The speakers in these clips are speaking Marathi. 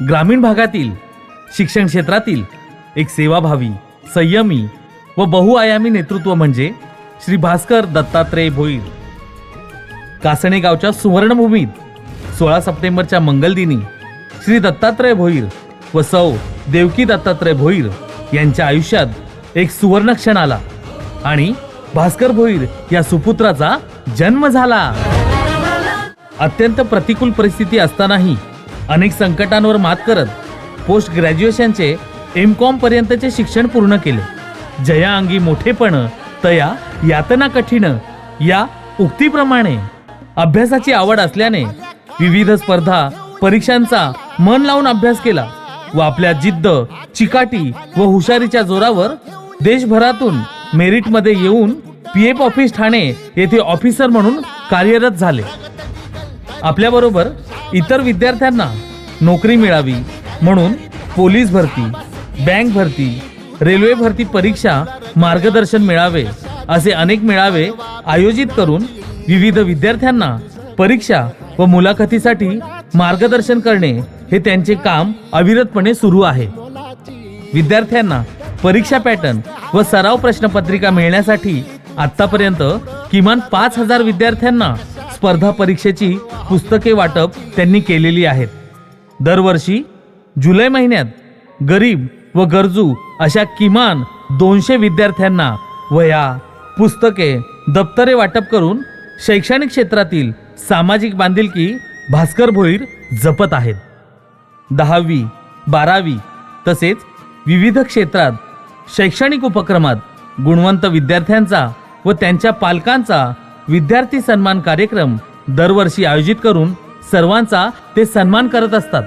ग्रामीण भागातील शिक्षण क्षेत्रातील एक सेवाभावी संयमी व बहुआयामी नेतृत्व म्हणजे श्री भास्कर दत्तात्रय भोईर. कासणे गावच्या सुवर्णभूमीत सोळा सप्टेंबरच्या मंगलदिनी श्री दत्तात्रय भोईर व सौ देवकी दत्तात्रय भोईर यांच्या आयुष्यात एक सुवर्ण क्षण आला आणि भास्कर भोईर या सुपुत्राचा जन्म झाला. अत्यंत प्रतिकूल परिस्थिती असतानाही अनेक संकटांवर मात करत पोस्ट ग्रॅज्युएशनचे एम कॉम पर्यंतचे शिक्षण पूर्ण केले. जया अंगी मोठेपण तया यातना कठीण या उक्तीप्रमाणे अभ्यासाची आवड असल्याने विविध स्पर्धा परीक्षांचा मन लावून अभ्यास केला व आपल्या जिद्द चिकाटी व हुशारीच्या जोरावर देशभरातून मेरिटमध्ये येऊन पी एफ ऑफिस ठाणे येथे ऑफिसर म्हणून कार्यरत झाले. आपल्याबरोबर इतर विद्यार्थ्यांना नोकरी मिळावी म्हणून पोलीस भरती बँक भरती रेल्वे भरती परीक्षा मार्गदर्शन मिळावे असे अनेक मेळावे आयोजित करून विविध विद्यार्थ्यांना परीक्षा व मुलाखतीसाठी मार्गदर्शन करणे हे त्यांचे काम अविरतपणे सुरू आहे. विद्यार्थ्यांना परीक्षा पॅटर्न व सराव प्रश्नपत्रिका मिळण्यासाठी आतापर्यंत किमान पाच हजार विद्यार्थ्यांना स्पर्धा परीक्षेची पुस्तके वाटप त्यांनी केलेली आहेत. दरवर्षी जुलै महिन्यात गरीब व गरजू अशा किमान दोनशे विद्यार्थ्यांना वया पुस्तके दप्तरे वाटप करून शैक्षणिक क्षेत्रातील सामाजिक बांधिलकी भास्कर भोईर जपत आहेत. दहावी बारावी तसेच विविध क्षेत्रात शैक्षणिक उपक्रमात गुणवंत विद्यार्थ्यांचा व त्यांच्या पालकांचा विद्यार्थी सन्मान कार्यक्रम दरवर्षी आयोजित करून सर्वांचा ते सन्मान करत असतात.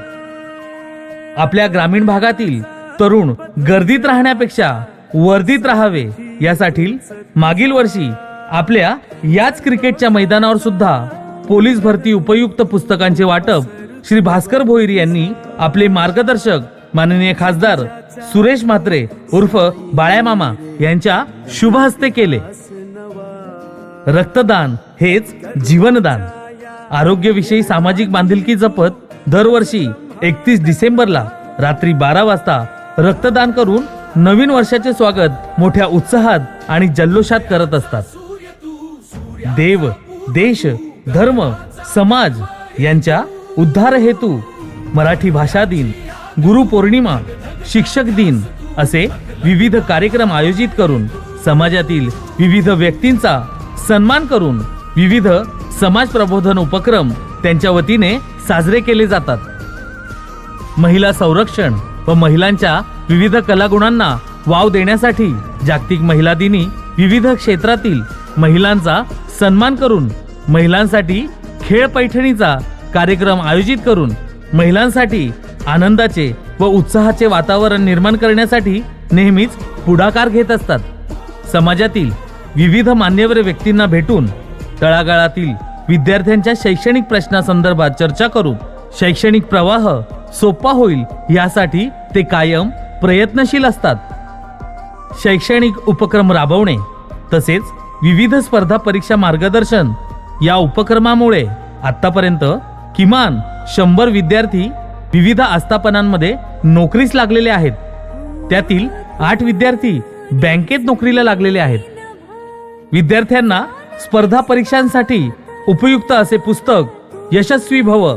आपल्या ग्रामीण भागातील तरुण गर्दीत राहण्यापेक्षा वर्दीत राहावे यासाठी मागील वर्षी आपल्या याच क्रिकेटच्या मैदानावर सुद्धा पोलीस भरती उपयुक्त पुस्तकांचे वाटप श्री भास्कर भोईर यांनी आपले मार्गदर्शक माननीय खासदार सुरेश म्हात्रे उर्फ बाळ्यामामा यांच्या शुभ हस्ते केले. रक्तदान हेच जीवनदान. आरोग्यविषयी सामाजिक बांधिलकी जपत दरवर्षी एकतीस डिसेंबरला रात्री बारा वाजता रक्तदान करून नवीन वर्षाचे स्वागत मोठ्या उत्साहात आणि जल्लोषात करत असतात. देव देश धर्म समाज यांच्या उद्धार हेतू मराठी भाषा दिन गुरुपौर्णिमा शिक्षक दिन असे विविध कार्यक्रम आयोजित करून समाजातील विविध व्यक्तींचा सन्मान करून विविध समाज प्रबोधन उपक्रम त्यांच्या वतीने साजरे केले जातात. महिला संरक्षण व महिलांच्या विविध कलागुणांना वाव देण्यासाठी जागतिक महिला दिनी विविध क्षेत्रातील महिलांचा सन्मान करून महिलांसाठी खेळ पैठणीचा कार्यक्रम आयोजित करून महिलांसाठी आनंदाचे व उत्साहाचे वातावरण निर्माण करण्यासाठी नेहमीच पुढाकार घेत असतात. समाजातील विविध मान्यवर व्यक्तींना भेटून तळागाळातील विद्यार्थ्यांच्या शैक्षणिक प्रश्नासंदर्भात चर्चा करून शैक्षणिक प्रवाह सोपा होईल यासाठी ते कायम प्रयत्नशील असतात. शैक्षणिक उपक्रम राबवणे तसेच विविध स्पर्धा परीक्षा मार्गदर्शन या उपक्रमामुळे आत्तापर्यंत किमान शंभर विद्यार्थी विविध आस्थापनांमध्ये नोकरीस लागलेले आहेत. त्यातील आठ विद्यार्थी बँकेत नोकरीला लागलेले आहेत. विद्यार्थ्यांना स्पर्धा परीक्षांसाठी उपयुक्त असे पुस्तक यशस्वी भव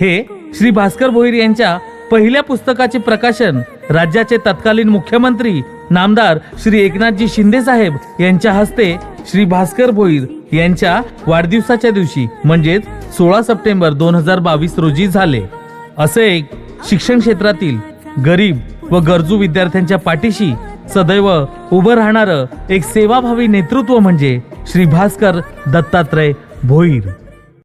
हे श्री भास्कर भोईर यांच्या पहिल्या पुस्तकाचे प्रकाशन राज्याचे तत्कालीन मुख्यमंत्री नामदार श्री एकनाथजी शिंदे साहेब यांच्या हस्ते श्री भास्कर भोईर यांच्या वाढदिवसाच्या दिवशी म्हणजेच सोळा सप्टेंबर दोन हजार बावीस रोजी झाले. असे एक शिक्षण क्षेत्रातील गरीब व गरजू विद्यार्थ्यांच्या पाठीशी सदैव उभं राहणारं एक सेवाभावी नेतृत्व म्हणजे श्री भास्कर दत्तात्रय भोईर.